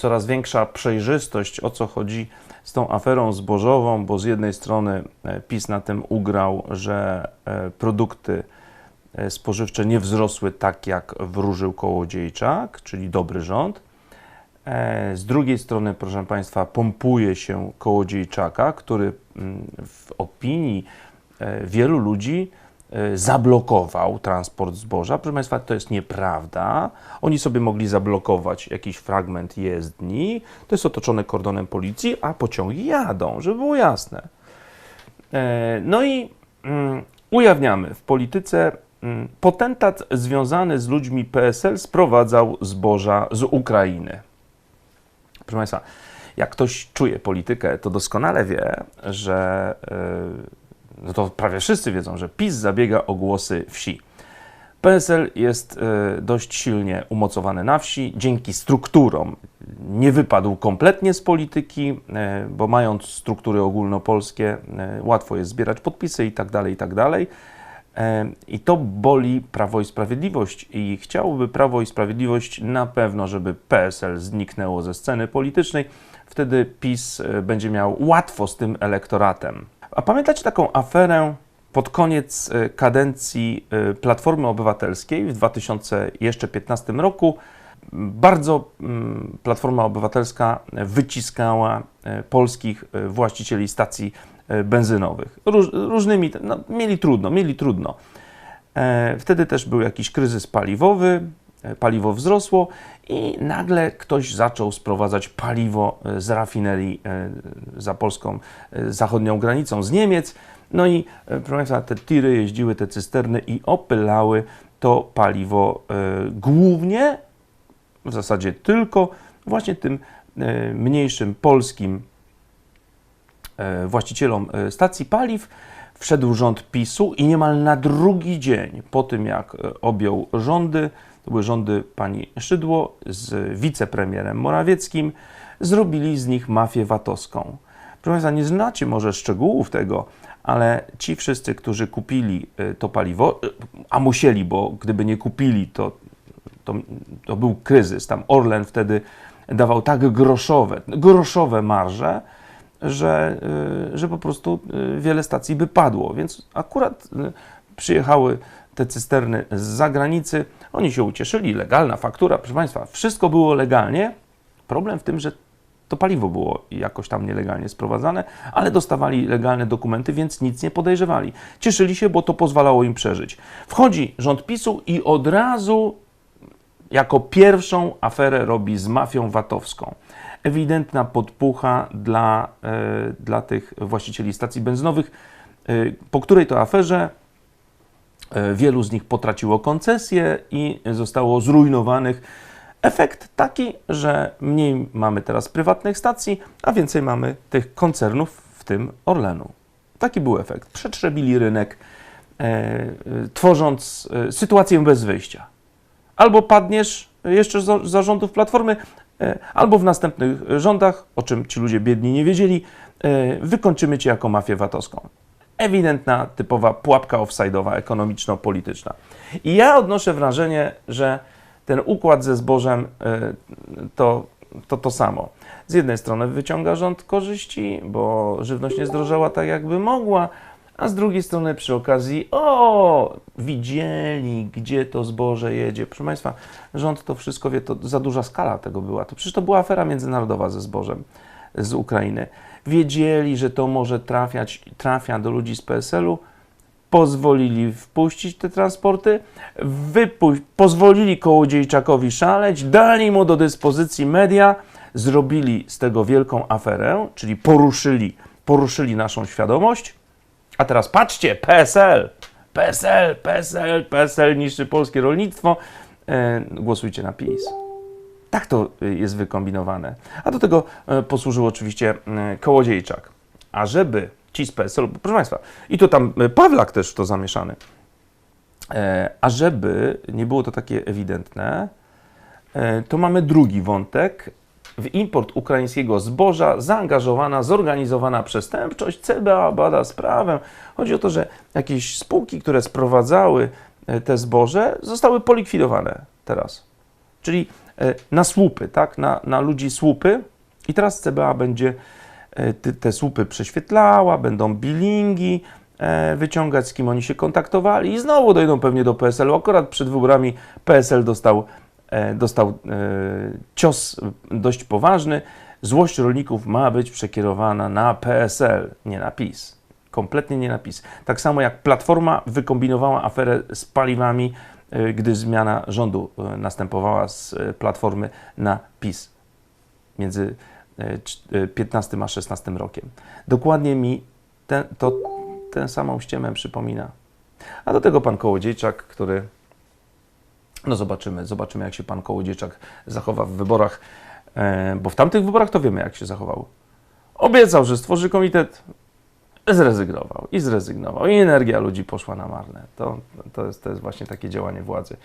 coraz większa przejrzystość, o co chodzi z tą aferą zbożową, bo z jednej strony e, PiS na tym ugrał, że e, produkty e, spożywcze nie wzrosły tak, jak wróżył Kołodziejczak, czyli dobry rząd. Z drugiej strony, proszę Państwa, pompuje się Kołodziejczaka, który mm, w opinii wielu ludzi zablokował transport zboża. Proszę Państwa, to jest nieprawda. Oni sobie mogli zablokować jakiś fragment jezdni, to jest otoczone kordonem policji, a pociągi jadą, żeby było jasne. E, No i mm, ujawniamy w polityce mm, potentat związany z ludźmi PSL sprowadzał zboża z Ukrainy. Proszę Państwa, jak ktoś czuje politykę, to doskonale wie, że yy, no to prawie wszyscy wiedzą, że PiS zabiega o głosy wsi. PSL jest y, dość silnie umocowany na wsi, dzięki strukturom nie wypadł kompletnie z polityki, y, bo mając struktury ogólnopolskie, y, łatwo jest zbierać podpisy i tak dalej, i tak dalej. E, I to boli Prawo i Sprawiedliwość. I chciałoby Prawo i Sprawiedliwość na pewno, żeby PSL zniknęło ze sceny politycznej. Wtedy PiS e, będzie miał łatwo z tym elektoratem. A pamiętacie taką aferę pod koniec e, kadencji e, Platformy Obywatelskiej w 2015 roku? Bardzo mm, Platforma Obywatelska wyciskała e, polskich właścicieli stacji benzynowych. Róż, różnymi, no, mieli trudno, mieli trudno. Wtedy też był jakiś kryzys paliwowy, paliwo wzrosło i nagle ktoś zaczął sprowadzać paliwo e, z rafinerii e, za polską e, zachodnią granicą z Niemiec. No i e, proszę Państwa, te tiry jeździły, te cysterny i opylały to paliwo e, głównie, w zasadzie tylko właśnie tym e, mniejszym polskim e, właścicielom e, stacji paliw wszedł rząd PiSu i niemal na drugi dzień po tym, jak e, objął rządy, to były rządy pani Szydło z wicepremierem Morawieckim, zrobili z nich mafię VAT-owską. Proszę Państwa, nie znacie może szczegółów tego, ale ci wszyscy, którzy kupili e, to paliwo, e, a musieli, bo gdyby nie kupili, to, to, to był kryzys. Tam Orlen wtedy dawał tak groszowe, groszowe marże, że, y, że po prostu y, wiele stacji by padło. Więc akurat y, przyjechały te cysterny z zagranicy, oni się ucieszyli, legalna faktura, proszę Państwa, wszystko było legalnie. Problem w tym, że to paliwo było jakoś tam nielegalnie sprowadzane, ale dostawali legalne dokumenty, więc nic nie podejrzewali. Cieszyli się, bo to pozwalało im przeżyć. Wchodzi rząd PiSu i od razu jako pierwszą aferę robi z mafią VAT-owską. Ewidentna podpucha dla, e, dla tych właścicieli stacji benzynowych, e, po której to aferze e, wielu z nich potraciło koncesje i zostało zrujnowanych. Efekt taki, że mniej mamy teraz prywatnych stacji, a więcej mamy tych koncernów, w tym Orlenu. Taki był efekt. Przetrzebili rynek, e, tworząc sytuację bez wyjścia albo padniesz jeszcze za, za rządów Platformy, albo w następnych rządach, o czym ci ludzie biedni nie wiedzieli, e, wykończymy cię jako mafię VAT-owską. Ewidentna, typowa pułapka offside'owa, ekonomiczno-polityczna. I ja odnoszę wrażenie, że ten układ ze zbożem e, to, to to samo. Z jednej strony wyciąga rząd korzyści, bo żywność nie zdrożała tak, jakby mogła, a z drugiej strony przy okazji, o, widzieli, gdzie to zboże jedzie. Proszę Państwa, rząd to wszystko wie, to za duża skala tego była. To przecież to była afera międzynarodowa ze zbożem z Ukrainy. Wiedzieli, że to może trafiać, trafia do ludzi z PSL-u, pozwolili wpuścić te transporty, pozwolili Kołodziejczakowi szaleć, dali mu do dyspozycji media, zrobili z tego wielką aferę, czyli poruszyli, poruszyli naszą świadomość. A teraz patrzcie, PSL, PSL, PSL, PSL niszczy polskie rolnictwo. E, głosujcie na PiS. Tak to y, jest wykombinowane. A do tego e, posłużył oczywiście e, Kołodziejczak. A żeby ci z PSL, proszę Państwa, i to tam e, Pawlak też w to zamieszany, e, a żeby nie było to takie ewidentne, e, to mamy drugi wątek. W import ukraińskiego zboża zaangażowana, zorganizowana przestępczość. CBA bada sprawę. Chodzi o to, że jakieś spółki, które sprowadzały e, te zboże, zostały polikwidowane teraz. czyli e, na słupy, tak? na, na ludzi słupy. I teraz CBA będzie e, te słupy prześwietlała, będą bilingi wyciągać, z kim oni się kontaktowali i znowu dojdą pewnie do PSL-u. Akurat przed wyborami PSL dostał, dostał e, cios dość poważny. Złość rolników ma być przekierowana na PSL, nie na PiS. Kompletnie nie na PiS. Tak samo jak Platforma wykombinowała aferę z paliwami, e, gdy zmiana rządu e, następowała z e, Platformy na PiS między e, cz- e, 15 a 16 rokiem. Dokładnie mi ten, to tę samą ściemę przypomina. A do tego pan Kołodziejczak, który no zobaczymy, zobaczymy jak się pan Kołodziejczak zachowa w wyborach, e, bo w tamtych wyborach to wiemy jak się zachował. Obiecał, że stworzy komitet, zrezygnował i zrezygnował i energia ludzi poszła na marne. To, to, jest, to jest właśnie takie działanie władzy.